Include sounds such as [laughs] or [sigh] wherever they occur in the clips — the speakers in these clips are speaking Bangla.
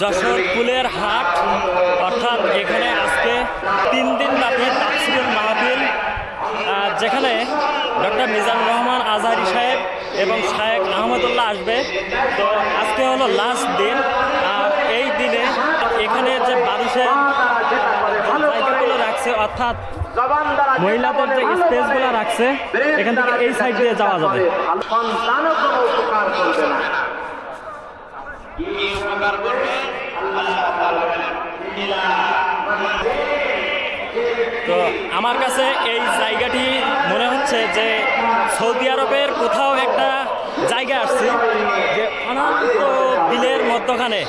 যশোর ফুলের হাট, অর্থাৎ এখানে আজকে তিন দিন ব্যাপী তাফসিরুল মাহফিল যেখানে ডক্টর মিজানুর রহমান আজহারি সাহেব এবং শায়েক আহমদুল্লাহ আসবে। তো আজকে হলো লাস্ট দিন, আর এই দিনে এখানে যে মানুষের জায়গাগুলো রাখছে, অর্থাৎ মহিলাদের যে স্পেসগুলো রাখছে, এখান থেকে এই সাইড দিয়ে যাওয়া যাবে। তো আমার কাছে এই জায়গাটি মনে হচ্ছে যে সৌদি আরবের কোথাও একটা জায়গা আসছে যে অনন্ত বিলের মধ্যখানে,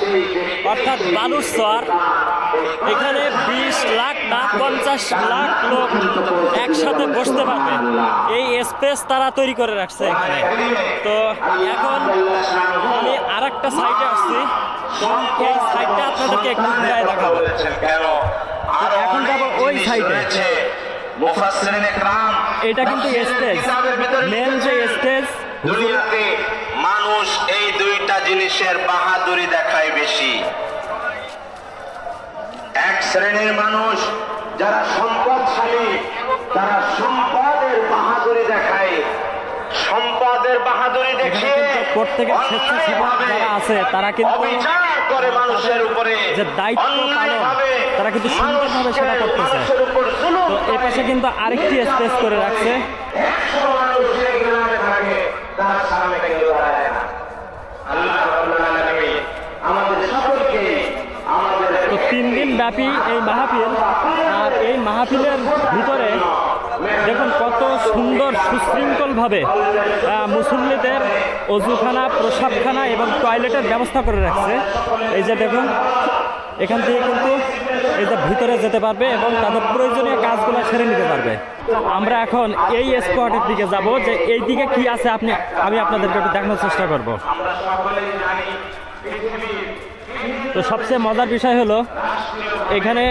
অর্থাৎ বালুর চর এখানে বিশ লাখ না পঞ্চাশ লাখ লোক একসাথে বসতে পারবে। এই স্পেস তারা তৈরি করে রাখছে এখানে। তো এখন একটা সাইডে আসছি। তো এই সাইডটা আপনাদেরকে একটু ঘুরায় দেখাবো। আর এখন যাব ওই সাইডে। এটা কিন্তু স্টেজ। মেন যে স্টেজ। দুনিয়াতে মানুষ এই দুইটা জিনিসের বাহাদুরি দেখায় বেশি। এক শ্রেণির মানুষ যারা সম্পদশালী তারা সম্পদের বাহাদুরি দেখায়। সম্পদের বাহাদুরি দেখিয়ে প্রত্যেকের স্বেচ্ছাসেবক যারা আছে তারা কিন্তু যে দায়িত্ব পালন তারা কিন্তু সুন্দরভাবে সেটা মানুষকে- করতেছে। তো এই পাশে কিন্তু আরেকটি স্পেস করে রাখছে। তো তিন দিন ব্যাপী এই মাহফিল আর এই মাহফিলের ভিতরে দেখুন কত সুন্দর সুশৃঙ্খলভাবে আহ, মুসল্লিদের অজুখানা, প্রসাবখানা এবং টয়লেটের ব্যবস্থা করে রাখছে। এই যে দেখুন, এখান থেকে কিন্তু যে ভিতরে যেতে পারবে এবং তাদের প্রয়োজনীয় কাজগুলো সেরে নিতে পারবে। আমরা এখন এই স্পটের দিকে যাব যে এই দিকে কি আছে আপনি, আমি আপনাদেরকে একটু দেখানোর চেষ্টা করব। তো সবচেয়ে মজার বিষয় হলো, এখানে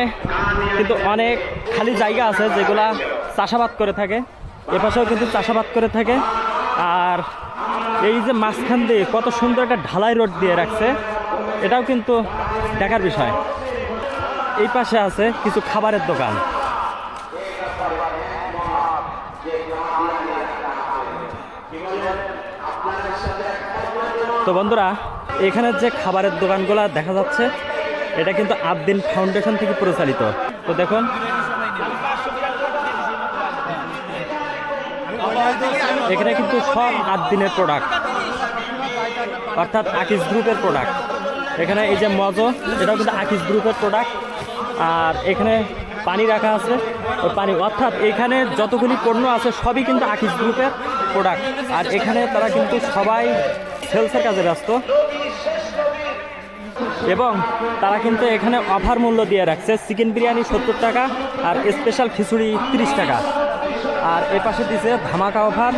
কিন্তু অনেক খালি জায়গা আছে যেগুলা চাষাবাদ করে থাকে। এপাশেও কিন্তু চাষাবাদ করে থাকে। আর এই যে মাঝখান দিয়ে কত সুন্দর একটা ঢালাই রোড দিয়ে রাখছে, এটাও কিন্তু দেখার বিষয়। এই পাশে আছে কিছু খাবারের দোকান। তো বন্ধুরা, এখানের যে খাবারের দোকানগুলো দেখা যাচ্ছে, এটা কিন্তু আবদিন ফাউন্ডেশন থেকে পরিচালিত। তো দেখুন এখানে কিন্তু সব আদ্দিনের প্রোডাক্ট অর্থাৎ আকিস গ্রুপের প্রোডাক্ট এখানে এই যে মজো, এটাও কিন্তু আকিস গ্রুপের প্রোডাক্ট আর এখানে পানি রাখা আছে, ওই পানি, অর্থাৎ এখানে যতগুলি পণ্য আছে, সবই কিন্তু আকিস গ্রুপের প্রোডাক্ট আর এখানে তারা কিন্তু সবাই সেলসের কাজে ব্যস্ত। এবং তারা কিন্তু এখানে অফার মূল্য দিয়ে রাখছে। চিকেন বিরিয়ানি সত্তর টাকা আর স্পেশাল খিচুড়ি তিরিশ টাকা। আর এ পাশে দিছে ধামাকা অফার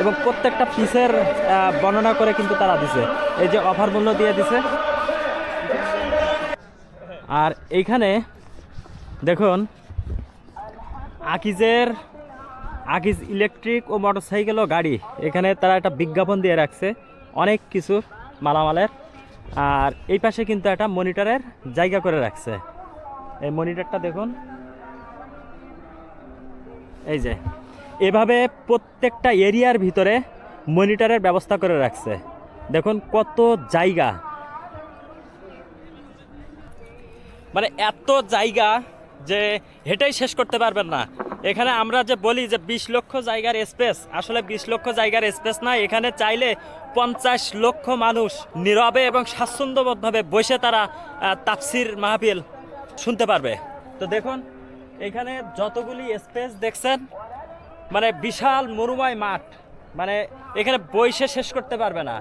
এবং প্রত্যেকটা পিসের বর্ণনা করে কিন্তু তারা দিছে। এই যে অফার মূল্য দিয়ে দিছে। আর এইখানে দেখুন, আকিজের, আকিজ ইলেকট্রিক ও মোটরসাইকেল ও গাড়ি। এখানে তারা একটা বিজ্ঞাপন দিয়ে রাখছে, অনেক কিছু মালামালের। আর এই পাশে কিন্তু একটা মনিটরের জায়গা করে রাখছে। এই মনিটরটা দেখুন। এই যে এভাবে প্রত্যেকটা এরিয়ার ভিতরে মনিটরের ব্যবস্থা করে রাখছে। দেখুন কত জায়গা। মানে এত জায়গা যে হেঁটেই শেষ করতে পারবেন না। এখানে আমরা যে বলি যে বিশ লক্ষ জায়গার স্পেস, আসলে বিশ লক্ষ জায়গার স্পেস না, এখানে চাইলে পঞ্চাশ লক্ষ মানুষ নীরবে এবং স্বাচ্ছন্দ্যবোধভাবে বসে তারা তাপসির মাহফিল শুনতে পারবে। তো দেখুন, এখানে যতগুলি স্পেস দেখছেন মানে বিশাল মরুময় মাঠ। মানে এখানে বইসে শেষ করতে পারবে না।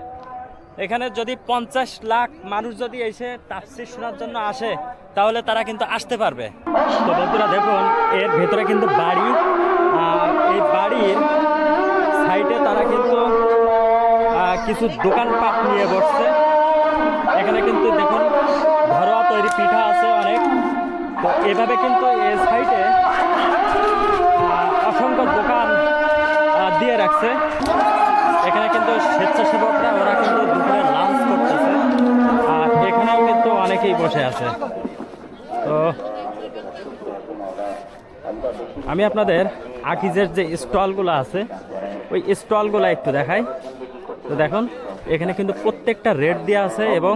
এখানে যদি পঞ্চাশ লাখ মানুষ যদি এসে তাফসির শোনার জন্য আসে, তাহলে তারা কিন্তু আসতে পারবে। তো বন্ধুরা দেখুন, এর ভেতরে কিন্তু বাড়ি। আর এই বাড়ির সাইডে তারা কিন্তু কিছু দোকানপাট নিয়ে বসছে। এখানে কিন্তু দেখুন, ঘরোয়া তৈরি পিঠা আছে অনেক। এভাবে কিন্তু এই সাইডে অসংখ্য দোকান দিয়ে রাখছে। এখানে কিন্তু স্বেচ্ছাসেবকরা, ওরা কিন্তু দুপুরে লাঞ্চ করতেছে। আর এখানেও কিন্তু অনেকেই বসে আছে। তো আমি আপনাদের আকিজের যে স্টলগুলো আছে, ওই স্টলগুলো একটু দেখাই। তো দেখুন, এখানে কিন্তু প্রত্যেকটা রেট দেওয়া আছে এবং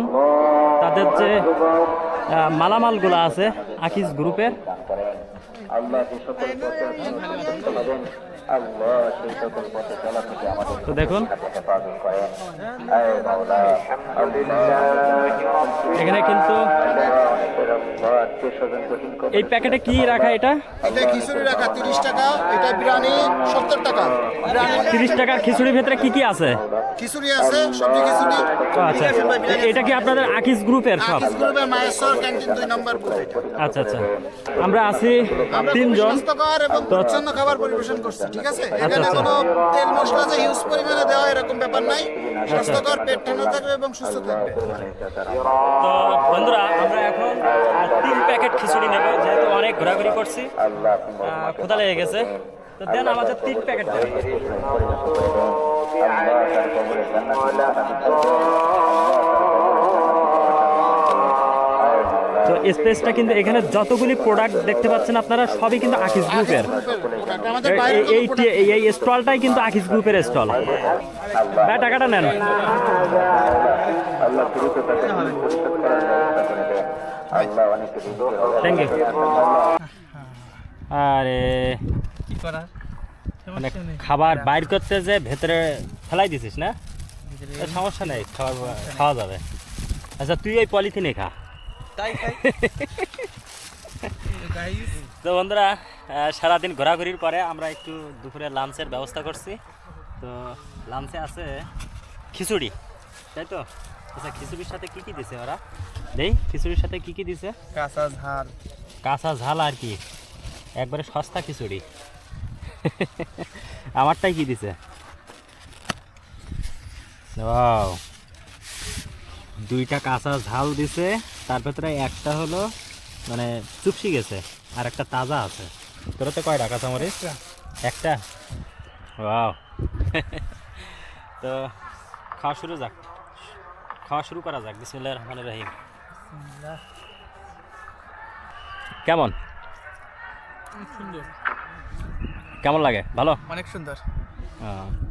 তাদের যে মালামালগুলো আছে আকিজ গ্রুপের। তো দেখুন। এখানে কিন্তু এই প্যাকেটে কি রাখা এটা? এটা খিচুড়ি রাখা তিরিশ টাকা। এটা বিরিয়ানি সত্তর টাকা। বিরিয়ানি তিরিশ টাকার খিচুড়ির ভেতরে কি কি আছে? খিচুড়ি আছে সবজি খিচুড়ি। আচ্ছা। এটা কি আপনাদের আকিজ গ্রুপের সব? আকিস গ্রুপের মায়েশ্বর ক্যান্টিন দুই নম্বর বুথ আচ্ছা আচ্ছা। আমরা আছি তিনজন। স্বাস্থ্যকর এবং তো- খাবার পরিবেশন করছি ঠিক আছে? এখানে আচ্ছা। কোনো তেল মশলা যে হিউজ পরিমাণে দেওয়া এরকম ব্যাপার নাই। স্বাস্থ্যকর পেট ঠান্ডা থাকবে এবং সুস্থ থাকবে। তো বন্ধুরা তিন প্যাকেট খিচুড়ি নেব যেহেতু অনেক ঘোরাঘুরি করছি। আহ, লেগে গেছে। তো দেন আমাদের তিন প্যাকেট দেন। স্পেসটা কিন্তু এখানে যতগুলি প্রোডাক্ট দেখতে পাচ্ছেন আপনারা, সবই কিন্তু আকিস গ্রুপের এই- এই স্টলটাই কিন্তু আকিস গ্রুপের স্টল। ভাই, টাকাটা নেন। করার থ্যাংক ইউ আরে মানে খাবার বাইর করতে যে ভেতরে ফেলাই দিছিস না? সমস্যা নেই খাওয়া যাবে। আচ্ছা তুই ওই পলিথিনে খা। [laughs] তো বন্ধুরা সারাদিন ঘোরাঘুরির পরে আমরা একটু দুপুরে লাঞ্চের ব্যবস্থা করছি। তো লাঞ্চে আছে খিচুড়ি তাই তো? আচ্ছা খিচুড়ির সাথে কি কি দিছে ওরা? দেই খিচুড়ির সাথে কি কি দিছে? কাঁচা ঝাল। কাঁচা ঝাল আর কি। একবারে সস্তা খিচুড়ি। [laughs] আমারটাই কি দিছে? ওয়াও। দুইটা কাঁচা ঝাল দিছে তার ভেতরে একটা হলো মানে চুপসি গেছে আর একটা তাজা আছে। তোরতে কয়টা কাঁচা মরিচ একটা? ওয়াও। তো খাওয়া শুরু যাক। খাওয়া শুরু করা যাক। বিসমুল্লাহ রহমান রহিম। কেমন? সুন্দর। কেমন লাগে? ভালো? অনেক সুন্দর। আহ,